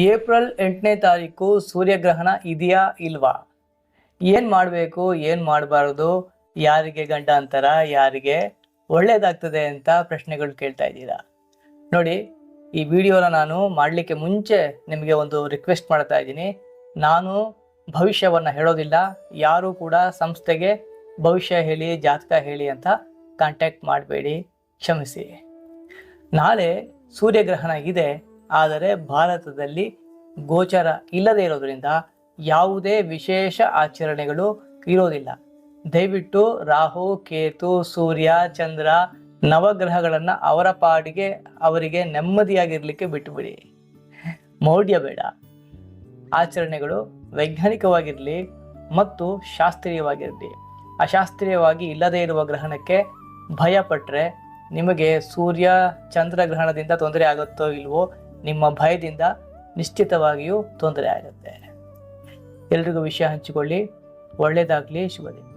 April ಎಂಟನೇ ತಾರೀಕು ಸೂರ್ಯಗ್ರಹಣ ಇದೆಯಾ ಇಲ್ವಾ? ಏನು ಮಾಡಬೇಕು, ಏನು ಮಾಡಬಾರ್ದು, ಯಾರಿಗೆ ಗಂಡ ಅಂತಾರ, ಯಾರಿಗೆ ಒಳ್ಳೇದಾಗ್ತದೆ ಅಂತ ಪ್ರಶ್ನೆಗಳು ಕೇಳ್ತಾ ಇದ್ದೀರಾ? ನೋಡಿ, ಈ ವಿಡಿಯೋನ ನಾನು ಮಾಡಲಿಕ್ಕೆ ಮುಂಚೆ ನಿಮಗೆ ಒಂದು ರಿಕ್ವೆಸ್ಟ್ ಮಾಡ್ತಾ ಇದ್ದೀನಿ. ನಾನು ಭವಿಷ್ಯವನ್ನು ಹೇಳೋದಿಲ್ಲ, ಯಾರೂ ಕೂಡ ಸಂಸ್ಥೆಗೆ ಭವಿಷ್ಯ ಹೇಳಿ, ಜಾತಕ ಹೇಳಿ ಅಂತ ಕಾಂಟ್ಯಾಕ್ಟ್ ಮಾಡಬೇಡಿ, ಕ್ಷಮಿಸಿ. ನಾಳೆ ಸೂರ್ಯಗ್ರಹಣ ಇದೆ. ಆದರೆ ಭಾರತದಲ್ಲಿ ಗೋಚರ ಇಲ್ಲದೇ ಇರೋದ್ರಿಂದ ಯಾವುದೇ ವಿಶೇಷ ಆಚರಣೆಗಳು ಇರೋದಿಲ್ಲ. ದಯವಿಟ್ಟು ರಾಹು, ಕೇತು, ಸೂರ್ಯ, ಚಂದ್ರ ನವಗ್ರಹಗಳನ್ನು ಅವರ ಪಾಡಿಗೆ ಅವರಿಗೆ ನೆಮ್ಮದಿಯಾಗಿರಲಿಕ್ಕೆ ಬಿಟ್ಟುಬಿಡಿ. ಮೌಢ್ಯ ಬೇಡ. ಆಚರಣೆಗಳು ವೈಜ್ಞಾನಿಕವಾಗಿರಲಿ ಮತ್ತು ಶಾಸ್ತ್ರೀಯವಾಗಿರಲಿ. ಅಶಾಸ್ತ್ರೀಯವಾಗಿ ಇಲ್ಲದೇ ಇರುವ ಗ್ರಹಣಕ್ಕೆ ಭಯಪಟ್ಟರೆ ನಿಮಗೆ ಸೂರ್ಯ ಚಂದ್ರಗ್ರಹಣದಿಂದ ತೊಂದರೆ ಆಗುತ್ತೋ ಇಲ್ವೋ ನಿಮ್ಮ ಭಯದಿಂದ ನಿಶ್ಚಿತವಾಗಿಯೂ ತೊಂದರೆ ಆಗುತ್ತೆ. ಎಲ್ರಿಗೂ ವಿಷಯ ಹಂಚಿಕೊಳ್ಳಿ. ಒಳ್ಳೆಯದಾಗಲಿ ಶುಭ ದಿನ